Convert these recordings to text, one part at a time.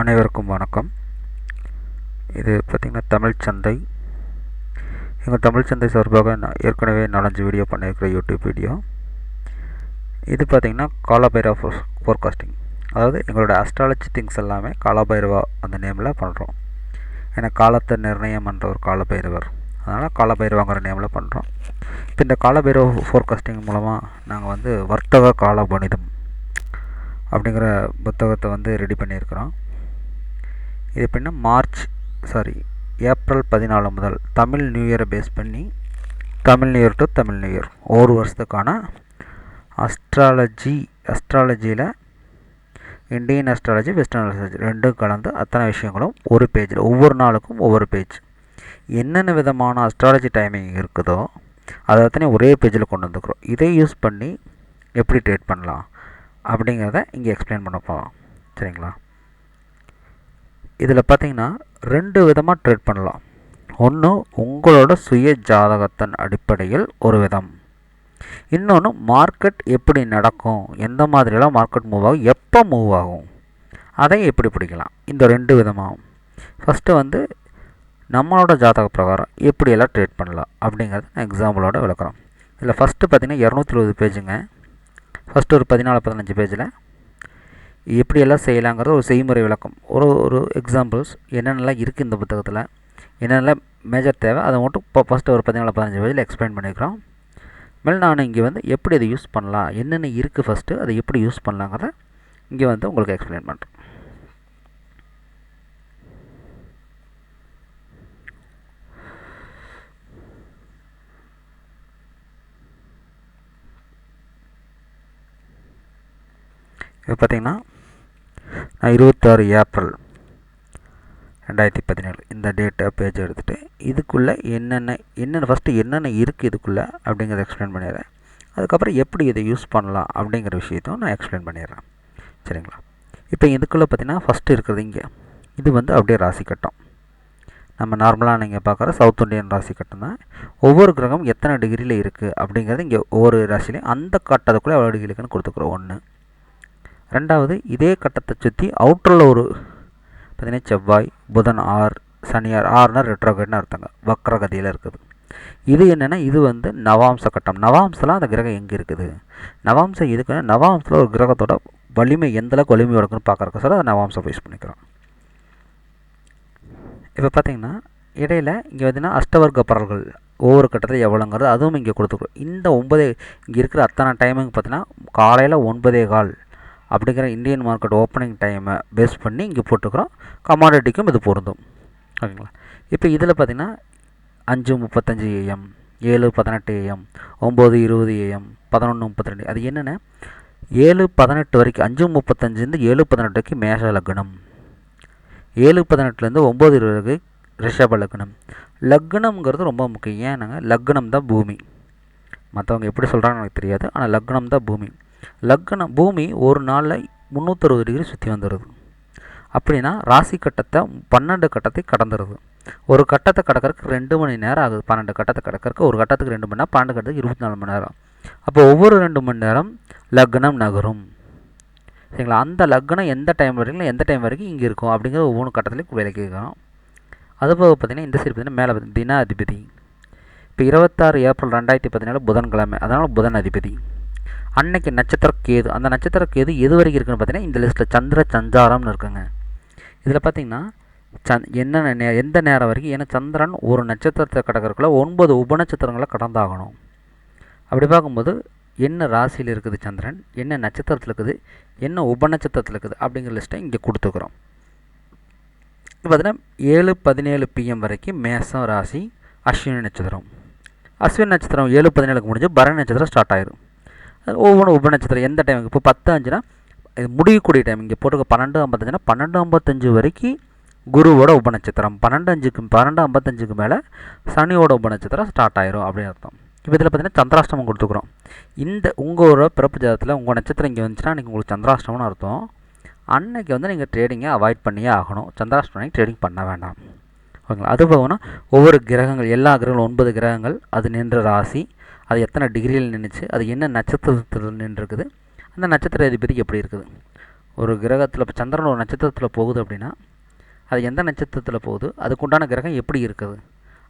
அனைவருக்கும் வணக்கம். இது பார்த்திங்கன்னா தமிழ் சந்தை. எங்கள் தமிழ் சந்தை சார்பாக நான் ஏற்கனவே நாலஞ்சு வீடியோ பண்ணியிருக்கிற யூடியூப் வீடியோ. இது பார்த்திங்கன்னா காலபைரவா ஃபோர்காஸ்டிங் அதாவது எங்களோட அஸ்ட்ராலஜி திங்ஸ் எல்லாமே காலபைரவா அந்த நேமில் பண்ணுறோம் ஏன்னா காலத்தை நிர்ணயம் பண்ணுற ஒரு காலபைரவர். அதனால் காலபைரவாங்கிற நேமில் பண்ணுறோம் இப்போ இந்த காலபைரவ ஃபோர்காஸ்டிங் மூலமாக நாங்கள் வந்து வர்த்தக கால கணிதம் அப்படிங்கிற புத்தகத்தை வந்து ரெடி பண்ணியிருக்கிறோம். இது எப்படின்னா மார்ச் சாரி ஏப்ரல் பதினாலு முதல் தமிழ் நியூ இயரை பேஸ் பண்ணி Tamil new year to Tamil new year. ஒரு வருஷத்துக்கான அஸ்ட்ராலஜி அஸ்ட்ராலஜியில் இந்தியன் அஸ்ட்ராலஜி வெஸ்டர்ன் அஸ்ட்ராலஜி ரெண்டும் கலந்து அத்தனை விஷயங்களும் ஒரு பேஜில் ஒவ்வொரு நாளுக்கும் ஒவ்வொரு பேஜ் என்னென்ன விதமான அஸ்ட்ராலஜி டைமிங் இருக்குதோ அதை அத்தனை ஒரே பேஜில் கொண்டு வந்துக்கிறோம். இதை யூஸ் பண்ணி எப்படி ட்ரேட் பண்ணலாம் அப்படிங்கிறத இங்கே எக்ஸ்பிளைன் பண்ண போகிறோம் சரிங்களா? இதில் பார்த்தீங்கன்னா ரெண்டு விதமாக ட்ரேட் பண்ணலாம். ஒன்று உங்களோட சுய ஜாதகத்தின் அடிப்படையில் ஒரு விதம். இன்னொன்று மார்க்கெட் எப்படி நடக்கும்? எந்த மாதிரியெல்லாம் மார்க்கெட் மூவ் ஆகும்? எப்போ மூவ் ஆகும்? அதை எப்படி பிடிக்கலாம்? இந்த ரெண்டு விதமாகும் ஃபஸ்ட்டு வந்து நம்மளோட ஜாதக பிரகாரம் எப்படியெல்லாம் ட்ரேட் பண்ணலாம்? அப்படிங்கிறத நான் எக்ஸாம்பிளோட விளக்குறோம் இதில் ஃபஸ்ட்டு பார்த்திங்கன்னா இரநூத்தி இருபது பேஜுங்க ஃபஸ்ட்டு ஒரு பதினாலு பதினஞ்சு பேஜில் எப்படியெல்லாம் செய்யலாங்கிறது ஒரு செய்முறை விளக்கம். ஒரு ஒரு எக்ஸாம்பிள்ஸ் என்னென்னலாம் இருக்குது இந்த புத்தகத்தில் என்னென்னலாம் மேஜர் தேவை அதை மட்டும் இப்போ ஃபஸ்ட்டு ஒரு பதினாலு பதினஞ்சு வயதில் எக்ஸ்பிளைன் பண்ணியிருக்கிறோம் மேல் நான் இங்கே வந்து எப்படி அதை யூஸ் பண்ணலாம் என்னென்ன இருக்குது ஃபஸ்ட்டு அதை எப்படி யூஸ் பண்ணலாங்கிறத இங்கே வந்து உங்களுக்கு எக்ஸ்பிளைன் பண்ணுறேன் இப்போ பார்த்திங்கன்னா இருபத்தாறு ஏப்ரல் ரெண்டாயிரத்தி பதினேழு. இந்த டேட்டை பேஜ் எடுத்துகிட்டு இதுக்குள்ளே என்னென்ன என்னென்ன ஃபஸ்ட்டு என்னென்ன இருக்குது இதுக்குள்ளே அப்படிங்கிறத எக்ஸ்பிளைன் பண்ணிடுறேன். அதுக்கப்புறம் எப்படி இதை யூஸ் பண்ணலாம் அப்படிங்கிற விஷயத்தையும் நான் எக்ஸ்பிளைன் பண்ணிடுறேன். சரிங்களா? இப்போ இதுக்குள்ளே பார்த்தீங்கன்னா ஃபஸ்ட்டு இருக்கிறது இங்கே. இது வந்து அப்படியே ராசி கட்டம். நம்ம நார்மலாக நீங்கள் பார்க்குற சவுத் இண்டியன் ராசி கட்டம் தான். ஒவ்வொரு கிரகம் எத்தனை டிகிரியில் இருக்குது அப்படிங்கிறது இங்கே ஒவ்வொரு ராசிலையும் அந்த கட்டத்துக்குள்ளே எவ்வளோ டிகிரி இருக்குன்னு கொடுத்துக்குறோம். ஒன்று ரெண்டாவது இதே கட்டத்தை சுற்றி அவுட்டரில் ஒரு பார்த்திங்கன்னா செவ்வாய் புதன் ஆர் சனியார் ஆறுனா ரெட்ரோகேட்னு அர்த்தங்க. வக்ரகதியில் இருக்குது. இது என்னென்னா இது வந்து நவாம்ச கட்டம். நவாம்சலாம் அந்த கிரகம் எங்கே இருக்குது? நவாம்சம் இதுக்கு நவாம்சத்தில் ஒரு கிரகத்தோட வலிமை எந்தளவுக்கு வலிமை இருக்குன்னு பார்க்குறக்கு சார் அதை நவாம்சம் யூஸ் பண்ணிக்கிறோம். இப்போ பார்த்தீங்கன்னா இடையில் இங்கே பார்த்தீங்கன்னா அஷ்டவர்க்க பரல்கள் ஒவ்வொரு கட்டத்தில் எவ்வளோங்கிறது அதுவும் இங்கே கொடுத்துருக்கோம் இந்த ஒன்பதே இங்கே இருக்கிற அத்தனை டைமிங் பார்த்தீங்கன்னா காலையில் ஒன்பதே கால் அப்படிங்கிற இந்தியன் மார்க்கெட் ஓப்பனிங் டைமை பேஸ் பண்ணி இங்கே போட்டுக்கிறோம். கமாடிட்டிக்கும் இது பொருந்தும். ஓகேங்களா? இப்போ இதில் பார்த்திங்கன்னா அஞ்சு முப்பத்தஞ்சு ஏஎம் ஏழு பதினெட்டு ஏஎம் ஒம்பது இருபது ஏஎம் பதினொன்று முப்பத்தி ரெண்டு அது என்னென்ன? ஏழு பதினெட்டு வரைக்கும் அஞ்சு முப்பத்தஞ்சுலேருந்து ஏழு பதினெட்டு வரைக்கும் மேஷ லக்னம். ஏழு பதினெட்டுலேருந்து ஒம்பது இருபது ரிஷப லக்னம். லக்னம்ங்கிறது ரொம்ப முக்கியம். ஏன்னாங்க லக்னம் தான் பூமி. மற்றவங்க எப்படி சொல்கிறாங்கன்னு எனக்கு தெரியாது. ஆனால் லக்னம் தான் பூமி. லக்னம் பூமி ஒரு நாளில் முந்நூற்றறுபது டிகிரி சுற்றி வந்துடுது அப்படின்னா ராசி கட்டத்தை பன்னெண்டு கட்டத்தை கடந்துடுது ஒரு கட்டத்தை கடக்கிறதுக்கு ரெண்டு மணி நேரம் ஆகுது. பன்னெண்டு கட்டத்தை கடக்கிறதுக்கு ஒரு கட்டத்துக்கு ரெண்டு மணி நேரம் பன்னெண்டு கட்டத்துக்கு இருபத்தி நாலு மணி நேரம். அப்போ ஒவ்வொரு ரெண்டு மணி நேரம் லக்னம் நகரும். சரிங்களா? அந்த லக்னம் எந்த டைம் வரைக்கும் எந்த டைம் வரைக்கும் இங்கே இருக்கும் அப்படிங்கிற ஒவ்வொரு கட்டத்துலையும் விலைக்கு இருக்கிறோம் அதுபோக பார்த்திங்கன்னா இந்த சைடு பார்த்திங்கன்னா மேலே பார்த்தீங்கன்னா தின அதிபதி இப்போ இருபத்தாறு ஏப்ரல் ரெண்டாயிரத்தி பதினேழு புதன்கிழமை. அதனால் புதன் அதிபதி. அன்னைக்கு நட்சத்திர கேது அந்த நட்சத்திர கேது எது வரைக்கும் இருக்குன்னு பார்த்தீங்கன்னா இந்த லிஸ்ட்டில் சந்திர சஞ்சாரம்னு இருக்குங்க. இதில் பார்த்தீங்கன்னா சந் என்னென்ன நே எந்த நேரம் வரைக்கும் ஏன்னா சந்திரன் ஒரு நட்சத்திரத்தை கடக்கிறதுக்குள்ள ஒன்பது உபநட்சத்திரங்களை கடந்தாகணும். அப்படி பார்க்கும்போது என்ன ராசியில் இருக்குது சந்திரன்? என்ன நட்சத்திரத்தில் இருக்குது? என்ன உபநட்சத்திரத்தில் இருக்குது? அப்படிங்கிற லிஸ்ட்டை இங்கே கொடுத்துக்கிறோம் பார்த்தீங்கன்னா ஏழு பதினேழு பிஎம் வரைக்கும் மேசம் ராசி அஸ்வினி நட்சத்திரம். அஸ்வினி நட்சத்திரம் ஏழு பதினேழுக்கு முடிஞ்சு பரணி நட்சத்திரம் ஸ்டார்ட் ஆயிரும். ஒவ்வொன்றும் உபநட்சத்திரம் எந்த டைம் இப்போ பத்து அஞ்சுனா இது முடியக்கூடிய டைம் இங்கே போட்டுக்க பன்னெண்டு ஐம்பத்தஞ்சுனா பன்னெண்டு ஐம்பத்தஞ்சு வரைக்கும் குருவோட உபநட்சத்திரம் பன்னெண்டு அஞ்சுக்கு பன்னெண்டு ஐம்பத்தஞ்சுக்கு மேலே சனியோட உபநட்சத்திரம் ஸ்டார்ட் ஆயிரும் அப்படின்னு அர்த்தம். இப்போ இதில் பார்த்தீங்கன்னா சந்திராஷ்டமம் கொடுத்துக்குறோம் இந்த உங்களோட பிறப்பு ஜாதத்தில் உங்கள் நட்சத்திரம் இங்கே வந்துச்சுன்னா நீங்கள் உங்களுக்கு சந்திராஷ்டமம்னு அர்த்தம். அன்னைக்கு வந்து நீங்கள் ட்ரேடிங்கை அவாய்ட் பண்ணியே ஆகணும். சந்திராஷ்டமம் ட்ரேடிங் பண்ண வேண்டாம். ஓகேங்களா? அது போகணும் ஒவ்வொரு கிரகங்கள் எல்லா கிரகங்களும் ஒன்பது கிரகங்கள் அது நின்ற ராசி அது எத்தனை டிகிரியில் நின்றுச்சு அது என்ன நட்சத்திரத்தில் நின்றுருக்குது அந்த நட்சத்திர அதிபதி எப்படி இருக்குது? ஒரு கிரகத்தில் இப்போ சந்திரன் ஒரு நட்சத்திரத்தில் போகுது அப்படின்னா அது எந்த நட்சத்திரத்தில் போகுது அதுக்குண்டான கிரகம் எப்படி இருக்குது?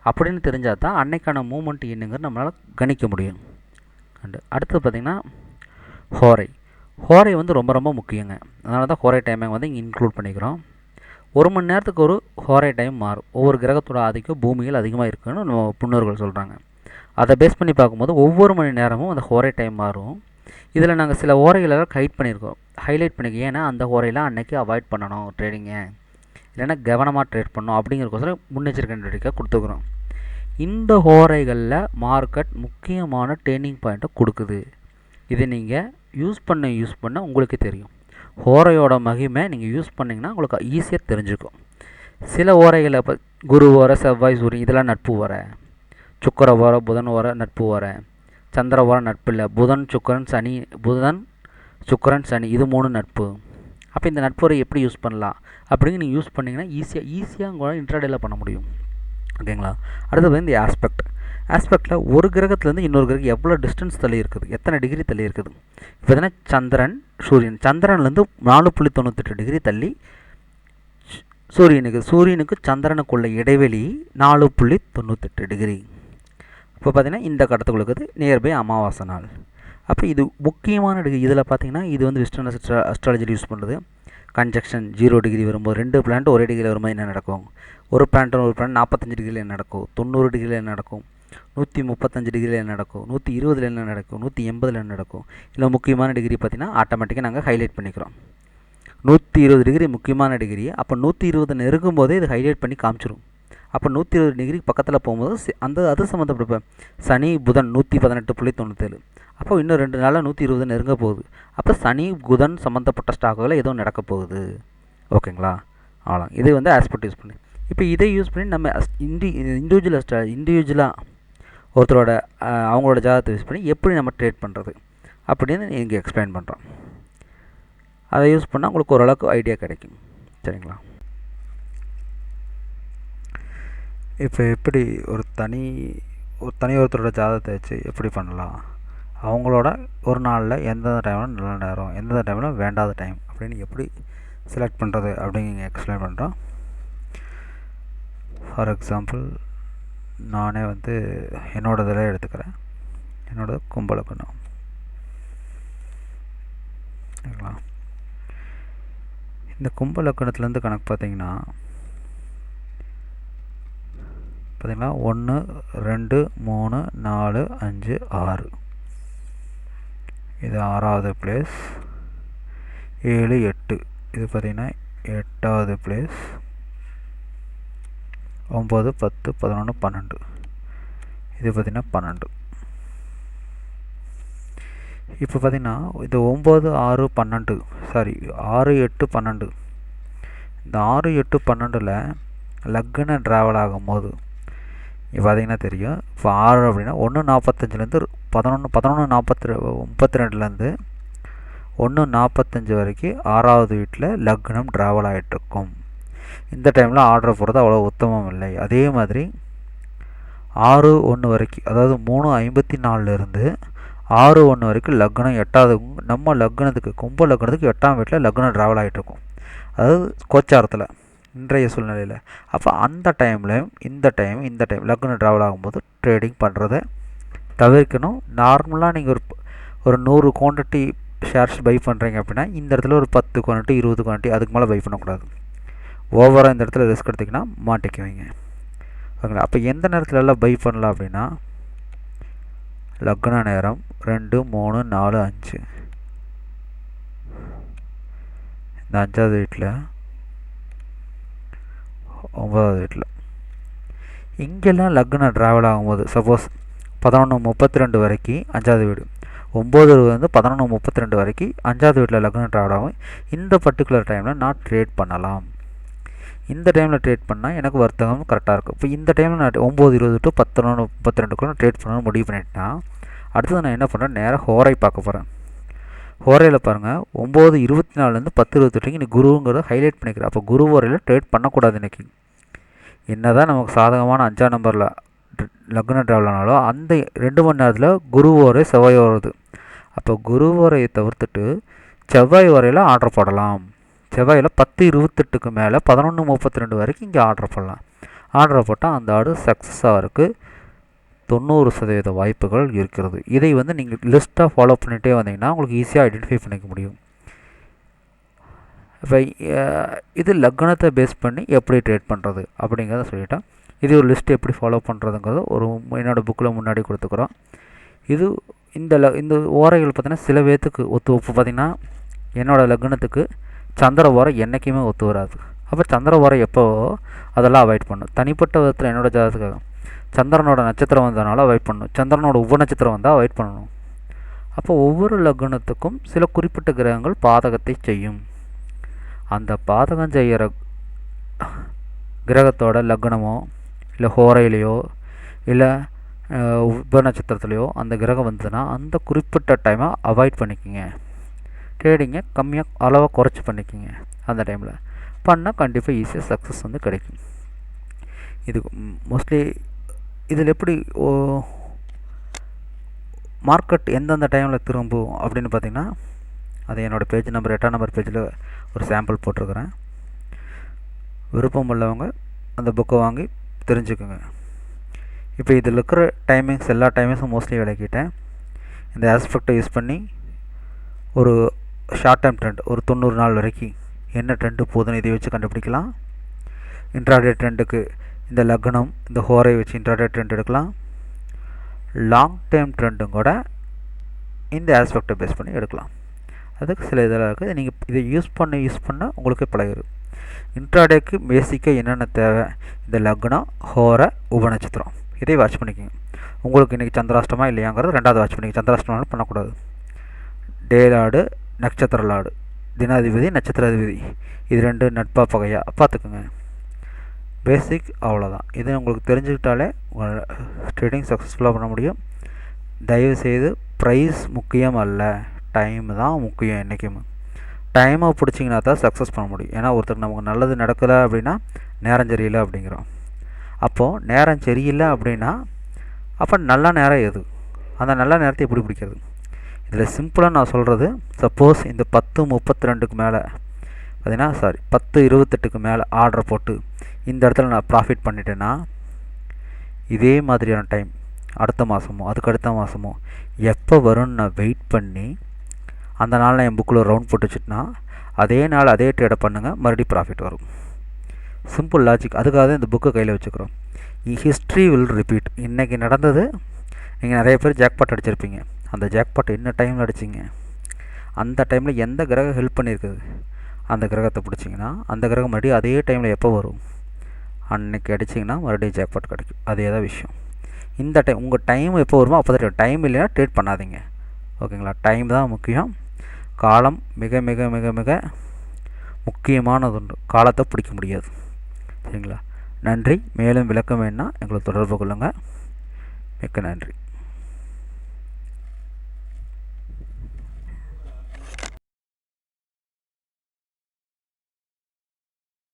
அப்படின்னு தெரிஞ்சால் தான் அன்னைக்கான மூமெண்ட் என்னங்கிறது நம்மளால் கணிக்க முடியும். அண்டு அடுத்தது பார்த்திங்கன்னா ஹோரை. ஹோரை வந்து ரொம்ப ரொம்ப முக்கியங்க. அதனால தான் ஹோரை டைமை வந்து இங்கே இன்க்ளூட் பண்ணிக்கிறோம். ஒரு மணி நேரத்துக்கு ஒரு ஹோரை டைம் மாறும். ஒவ்வொரு கிரகத்தோட ஆதிக்கம் பூமியில் அதிகமாக இருக்குன்னு நம்ம முன்னோர்கள் சொல்கிறாங்க அதை பேஸ் பண்ணி பார்க்கும்போது ஒவ்வொரு மணி நேரமும் அந்த ஹோரை டைம் மாறும். இதில் நாங்கள் சில ஓரைகளெல்லாம் ஹைட் பண்ணியிருக்கோம். ஹைலைட் பண்ணிக்க. ஏன்னா அந்த ஓரையெல்லாம் அன்றைக்கி அவாய்ட் பண்ணணும் ட்ரேடிங்கை இல்லைன்னா கவனமாக ட்ரேட் பண்ணணும் அப்படிங்கிறக்கோசரம் முன்னெச்சரிக்கை நடவடிக்கை கொடுத்துக்குறோம். இந்த ஹோரைகளில் மார்க்கெட் முக்கியமான டேர்னிங் பாயிண்ட்டை கொடுக்குது. இதை நீங்கள் யூஸ் பண்ண யூஸ் பண்ண உங்களுக்கு தெரியும். ஹோரையோட மகிமை நீங்கள் யூஸ் பண்ணிங்கன்னா உங்களுக்கு ஈஸியாக தெரிஞ்சுக்கும். சில ஓரைகளை இப்போ குரு ஓரை செவ்வாய் சூரியன் இதெல்லாம் நட்பு வர சுக்கர ஓரை புதன் ஓரை நட்பு வர. சந்திர ஓரை நட்பு இல்லை. புதன் சுக்கரன் சனி புதன் சுக்கரன் சனி இது மூணு நட்பு. அப்போ இந்த நட்புரை எப்படி யூஸ் பண்ணலாம்? அப்படின்னு நீங்கள் யூஸ் பண்ணிங்கன்னா ஈஸியாக ஈஸியாக உங்களால் இன்ட்ராடேயில் பண்ண முடியும். ஓகேங்களா அடுத்தது வந்து இந்த ஆஸ்பெக்ட் ஆஸ்பெக்டில் ஒரு கிரகத்துலேருந்து இன்னொரு கிரகம் எவ்வளோ டிஸ்டன்ஸ் தள்ளி இருக்குது எத்தனை டிகிரி தள்ளி இருக்குது இப்போ பார்த்தீங்கன்னா சந்திரன் சூரியன். சந்திரன்லேருந்து நாலு புள்ளி தொண்ணூத்தெட்டு டிகிரி தள்ளி சூரியனுக்கு சூரியனுக்கு சந்திரனுக்குள்ள இடைவெளி நாலு புள்ளி தொண்ணூத்தெட்டு டிகிரி இப்போ பார்த்தீங்கன்னா இந்த கடத்துக்குள்ள இருக்குது நியர்பை அமாவாசை நாள். அப்போ இது முக்கியமான டிகிரி இதில் பார்த்தீங்கன்னா இது வந்து வெஸ்டர்ன் அஸ்ட்ரா அஸ்ட்ராலஜியில் யூஸ் பண்ணுறது. கன்ஜெக்ஷன் ஜீரோ டிகிரி வரும்போது ரெண்டு பிளான்ட் ஒரே டிகிரியில் வரும்போது என்ன நடக்கும்? ஒரு பிளான்ட் ஒரு பிளான்ட் நாற்பத்தஞ்சு டிகிரியில் என்ன நடக்கும்? தொண்ணூறு டிகிரியில் என்ன நடக்கும்? நூற்றி முப்பத்தஞ்சு டிகிரியில் என்ன நடக்கும்? நூற்றி இருபதில் என்ன நடக்கும்? நூற்றி எண்பதில் என்ன நடக்கும்? இல்லை முக்கியமான டிகிரி பார்த்திங்கன்னா ஆட்டோமேட்டிக்காக நாங்கள் ஹைலைட் பண்ணிக்கிறோம். நூற்றி இருபது டிகிரி முக்கியமான டிகிரி அப்போ நூற்றி இருபது நெருங்கும் போதே இது ஹைலைட் பண்ணி காமிச்சிரும். அப்போ நூற்றி இருபது டிகிரிக்கு பக்கத்தில் போகும்போது அந்த அது சம்மந்தப்பட்ட சனி புதன் நூற்றி பதினெட்டு புள்ளி தொண்ணூற்றேழு அப்போ இன்னும் ரெண்டு நாளில் நூற்றி இருபது நெருங்க போகுது. அப்போ சனி புதன் சம்மந்தப்பட்ட ஸ்டாக்குகளை ஏதோ நடக்க போகுது. ஓகேங்களா? அவ்வளோ இது வந்து ஆஸ்பெக்ட் யூஸ் பண்ணி. இப்போ இதை யூஸ் பண்ணி நம்ம இண்டி இண்டிவிஜுவல் ஸ்டா இண்டிவிஜுவலாக ஒருத்தரோட அவங்களோட ஜாதகத்தை யூஸ் பண்ணி எப்படி நம்ம ட்ரேட் பண்ணுறது அப்படின்னு இங்கே எக்ஸ்பிளைன் பண்ணுறோம் அதை யூஸ் பண்ணால் உங்களுக்கு ஓரளவுக்கு ஐடியா கிடைக்கும். சரிங்களா? இப்போ எப்படி ஒரு தனி ஒரு தனி ஒருத்தரோட ஜாதகத்தை வச்சு எப்படி பண்ணலாம்? அவங்களோட ஒரு நாளில் எந்தெந்த டைமில் நல்ல நேரம் எந்தெந்த டைமில் வேண்டாத டைம் அப்படின்னு எப்படி செலக்ட் பண்ணுறது அப்படிங்க எக்ஸ்பிளைன் பண்ணுறோம் ஃபார் எக்ஸாம்பிள் நானே வந்து என்னோட இதில் எடுத்துக்கிறேன் என்னோட கும்பலக்கணம் சரிங்களா? இந்த கும்பலக்கணத்துலேருந்து கணக்கு பார்த்தீங்கன்னா பார்த்திங்கன்னா ஒன்று ரெண்டு மூணு நாலு அஞ்சு ஆறு. இது ஆறாவது பிளேஸ் ஏழு எட்டு. இது பார்த்திங்கன்னா எட்டாவது பிளேஸ் ஒம்பது பத்து பதினொன்று பன்னெண்டு. இது பார்த்திங்கன்னா பன்னெண்டு. இப்போ பார்த்திங்கன்னா இது ஒம்பது ஆறு பன்னெண்டு. சாரி ஆறு எட்டு பன்னெண்டு. இந்த ஆறு எட்டு பன்னெண்டில் லக்குன்னு ட்ராவல் ஆகும்போது பார்த்திங்கன்னா தெரியும். இப்போ ஆறு அப்படின்னா ஒன்று நாற்பத்தஞ்சிலேருந்து பதினொன்று பதினொன்று நாற்பத்தி முப்பத்தி ரெண்டுலேருந்து ஒன்று நாற்பத்தஞ்சு வரைக்கும் ஆறாவது வீட்டில் லக்னம் ட்ராவல் ஆகிட்டுருக்கும் இந்த டைமில் ஆர்டர் போடுறது அவ்வளோ உத்தமம் இல்லை. அதே மாதிரி ஆறு ஒன்று வரைக்கும் அதாவது மூணு ஐம்பத்தி நாலுலேருந்து ஆறு ஒன்று வரைக்கும் லக்னம் எட்டாவது நம்ம லக்னத்துக்கு கும்ப லக்னத்துக்கு எட்டாம் வீட்டில் லக்னம் ட்ராவல் ஆகிட்டுருக்கும் அதாவது கோச்சாரத்தில். இன்றைய சூழ்நிலையில். அப்போ அந்த டைம்லையும் இந்த டைம் இந்த டைம் லக்னம் ட்ராவல் ஆகும்போது ட்ரேடிங் பண்ணுறத தவிர்க்கணும். நார்மலாக நீங்கள் ஒரு ஒரு நூறு குவான்டிட்டி ஷேர்ஸ் பை பண்ணுறீங்க அப்படின்னா இந்த இடத்துல ஒரு பத்து குவான்டிட்டி இருபது குவான்டிட்டி அதுக்கு மேலே பை பண்ணக்கூடாது. ஓவராக இந்த இடத்துல ரிஸ்க் எடுத்திங்கன்னா மாட்டிக்குவீங்க ஓகேங்களா? அப்போ எந்த நேரத்துல எல்லாம் பை பண்ணலாம் அப்படின்னா லக்ன நேரம் ரெண்டு மூணு நாலு அஞ்சு. இந்த அஞ்சாவது வீட்டில் ஒம்பதாவது வீட்டில். இங்கெல்லாம் லக்னம் ட்ராவல் ஆகும்போது சப்போஸ் பதினொன்று முப்பத்தி ரெண்டு வரைக்கும் அஞ்சாவது வீடு. ஒம்பது வந்து பதினொன்று முப்பத்தி ரெண்டு வரைக்கும் அஞ்சாவது வீட்டில் லக்னம் ட்ராவல் ஆகும். இந்த பர்டிகுலர் டைமில் நான் ட்ரேட் பண்ணலாம். இந்த டைமில் ட்ரேட் பண்ணால் எனக்கு வர்த்தகம் கரெக்டாக இருக்கும். இப்போ இந்த டைமில் நான் ஒம்பது இருபது டு பத்தொன்று முப்பத்தி ரெண்டுக்குள்ள ட்ரேட் பண்ணணும்னு முடிவு பண்ணிட்டேன்னா அடுத்தது நான் என்ன பண்ணுறேன் நேராக ஹோரை பார்க்க போகிறேன் ஓரையில் பாருங்கள் ஒம்பது இருபத்தி நாலுலேருந்து பத்து இருபத்தெட்டுக்கு இன்றைக்கி குருங்கிறத ஹைலைட் பண்ணிக்கிறேன் அப்போ குரு ஓரையில் ட்ரேட் பண்ணக்கூடாது இன்றைக்கி என்ன தான் நமக்கு சாதகமான அஞ்சாம் நம்பரில் லக்ன ட்ராவல் ஆனாலும் அந்த ரெண்டு மணி நேரத்தில் குரு ஓரை செவ்வாய் வருது அப்போ குரு ஓரையை தவிர்த்துட்டு செவ்வாய் ஓரையில் ஆர்டர் போடலாம். செவ்வாயில் பத்து இருபத்தெட்டுக்கு மேலே பதினொன்று முப்பத்தி ரெண்டு வரைக்கும் இங்கே ஆர்டர் போடலாம். ஆர்டர் போட்டால் அந்த ஆடு சக்ஸஸாக இருக்குது தொண்ணூறு சதவீத வாய்ப்புகள் இருக்கிறது. இதை வந்து நீங்கள் லிஸ்ட்டாக ஃபாலோ பண்ணிகிட்டே வந்தீங்கன்னா உங்களுக்கு ஈஸியாக ஐடென்டிஃபை பண்ணிக்க முடியும். இப்போ இது லக்னத்தை பேஸ் பண்ணி எப்படி ட்ரேட் பண்ணுறது அப்படிங்கிறத சொல்லிட்டேன் இது ஒரு லிஸ்ட் எப்படி ஃபாலோ பண்ணுறதுங்கிறத ஒரு என்னோடய புக்கில் முன்னாடி கொடுத்துக்குறோம். இது இந்த ல இந்த ஓரைகள் பார்த்திங்கன்னா சில பேர்த்துக்கு ஒத்து ஒப்பு பார்த்திங்கன்னா என்னோடய லக்னத்துக்கு சந்திர ஓரை என்றைக்குமே ஒத்து வராது. அப்போ சந்திர ஓரை எப்போ அதெல்லாம் அவாய்ட் பண்ணும். தனிப்பட்ட விதத்தில் என்னோடய ஜாதகத்துக்காக சந்திரனோட நட்சத்திரம் வந்ததுனால அவாய்ட் பண்ணணும். சந்திரனோட உப நட்சத்திரம் வந்தால் அவாய்ட் பண்ணணும். அப்போ ஒவ்வொரு லக்னத்துக்கும் சில குறிப்பிட்ட கிரகங்கள் பாதகத்தை செய்யும். அந்த பாதகம் செய்கிற கிரகத்தோட லக்னமோ இல்லை ஹோரையிலையோ இல்லை உப நட்சத்திரத்துலையோ அந்த கிரகம் வந்ததுன்னா அந்த குறிப்பிட்ட டைமை அவாய்ட் பண்ணிக்கோங்க. ட்ரேடிங்கை கம்மியாக அளவாக குறைச்சி பண்ணிக்கோங்க அந்த டைமில் பண்ணால் கண்டிப்பாக ஈஸியாக சக்ஸஸ் வந்து கிடைக்கும். இது மோஸ்ட்லி இதில் எப்படி ஓ மார்க்கெட் எந்தெந்த டைமில் திரும்பும் அப்படின்னு பார்த்தீங்கன்னா அது என்னோடய பேஜ் நம்பர் எட்டாம் நம்பர் பேஜில் ஒரு சாம்பிள் போட்டிருக்கிறேன். விருப்பம் உள்ளவங்க அந்த புக்கை வாங்கி தெரிஞ்சுக்கோங்க. இப்போ இதில் இருக்கிற டைமிங்ஸ் எல்லா டைமிங்ஸும் மோஸ்ட்லி விளக்கிட்டேன். இந்த ஆஸ்பெக்டை யூஸ் பண்ணி ஒரு ஷார்ட் டைம் ட்ரெண்ட் ஒரு தொண்ணூறு நாள் வரைக்கும் என்ன ட்ரெண்டு போதுன்னு இதை வச்சு கண்டுபிடிக்கலாம். இன்ட்ராடே ட்ரெண்டுக்கு இந்த லக்னம் இந்த ஹோரை வச்சு இன்ட்ராடே ட்ரெண்ட் எடுக்கலாம். லாங் டைம் ட்ரெண்டும் கூட இந்த ஆஸ்பெக்டை பேஸ் பண்ணி எடுக்கலாம். அதுக்கு சில இதெல்லாம் இருக்குது நீங்கள் இதை யூஸ் பண்ண யூஸ் பண்ண உங்களுக்கு பழகிடும் இன்ட்ராடேக்கு பேசிக்காக என்னென்ன தேவை? இந்த லக்னம் ஹோரை உபநட்சத்திரம். இதை வாட்ச் பண்ணிக்கோங்க. உங்களுக்கு இன்றைக்கி சந்திராஷ்டமா இல்லையாங்கிறது ரெண்டாவது வாட்ச் பண்ணிக்க சந்திராஷ்டமாலும் பண்ணக்கூடாது. டே லாடு நட்சத்திர லாடு தினாதிபதி நட்சத்திராதிபதி. இது ரெண்டு நட்பா பகையாக பார்த்துக்குங்க. பேசிக் அவ்வளோதான் இது உங்களுக்கு தெரிஞ்சுக்கிட்டாலே உங்கள் ட்ரேடிங் சக்ஸஸ்ஃபுல்லாக பண்ண முடியும். தயவுசெய்து ப்ரைஸ் முக்கியம் அல்ல. டைம் தான் முக்கியம் என்றைக்குமே டைமை பிடிச்சிங்கன்னா தான் சக்ஸஸ் பண்ண முடியும். ஏன்னா ஒருத்தர் நமக்கு நல்லது நடக்கலை அப்படின்னா நேரம் சரியில்லை அப்படிங்கிறோம். அப்போது நேரம் சரியில்லை அப்படின்னா அப்போ நல்ல நேரம் எது? அந்த நல்ல நேரத்தை எப்படி பிடிக்கிறது? இதில் சிம்பிளாக நான் சொல்கிறது சப்போஸ் இந்த பத்து முப்பத்தி ரெண்டுக்கு மேலே பார்த்தீங்கன்னா சாரி பத்து இருபத்தெட்டுக்கு மேலே ஆர்டர் போட்டு இந்த இடத்துல நான் ப்ராஃபிட் பண்ணிட்டேன்னா இதே மாதிரியான டைம் அடுத்த மாதமோ அதுக்கு அடுத்த மாதமோ எப்போ வரும்னு நான் வெயிட் பண்ணி அந்த நாளில் என் புக்கில் ரவுண்ட் போட்டு வச்சுட்டுனா அதே நாள் அதே ட்ரேடை பண்ணுங்கள் மறுபடியும் ப்ராஃபிட் வரும். சிம்பிள் லாஜிக் அதுக்காக தான் இந்த புக்கை கையில் வச்சுக்கிறோம். ஹிஸ்ட்ரி வில் ரிப்பீட் இன்றைக்கி நடந்தது நீங்கள் நிறைய பேர் ஜாக்பாட் அடிச்சிருப்பீங்க. அந்த ஜாக்பாட் என்ன டைமில் அடிச்சிங்க? அந்த டைமில் எந்த கிரகம் ஹெல்ப் பண்ணியிருக்குது? அந்த கிரகத்தை பிடிச்சிங்கன்னா அந்த கிரகம் மறுபடியும் அதே டைமில் எப்போ வரும்? அன்னைக்கு அடிச்சிங்கன்னா மறுபடியும் ஜாக்பாட் கிடைக்கும். அதே தான் விஷயம். இந்த டைம் உங்கள் டைம் எப்போ வருமோ அப்போ தான் டைம் இல்லைன்னா ட்ரீட் பண்ணாதீங்க. ஓகேங்களா? டைம் தான் முக்கியம். காலம் மிக மிக மிக மிக முக்கியமானது காலத்தை பிடிக்க முடியாது. சரிங்களா? நன்றி. மேலும் விளக்கம் வேணால் எங்களை தொடர்பு கொள்ளுங்கள் மிக்க நன்றி.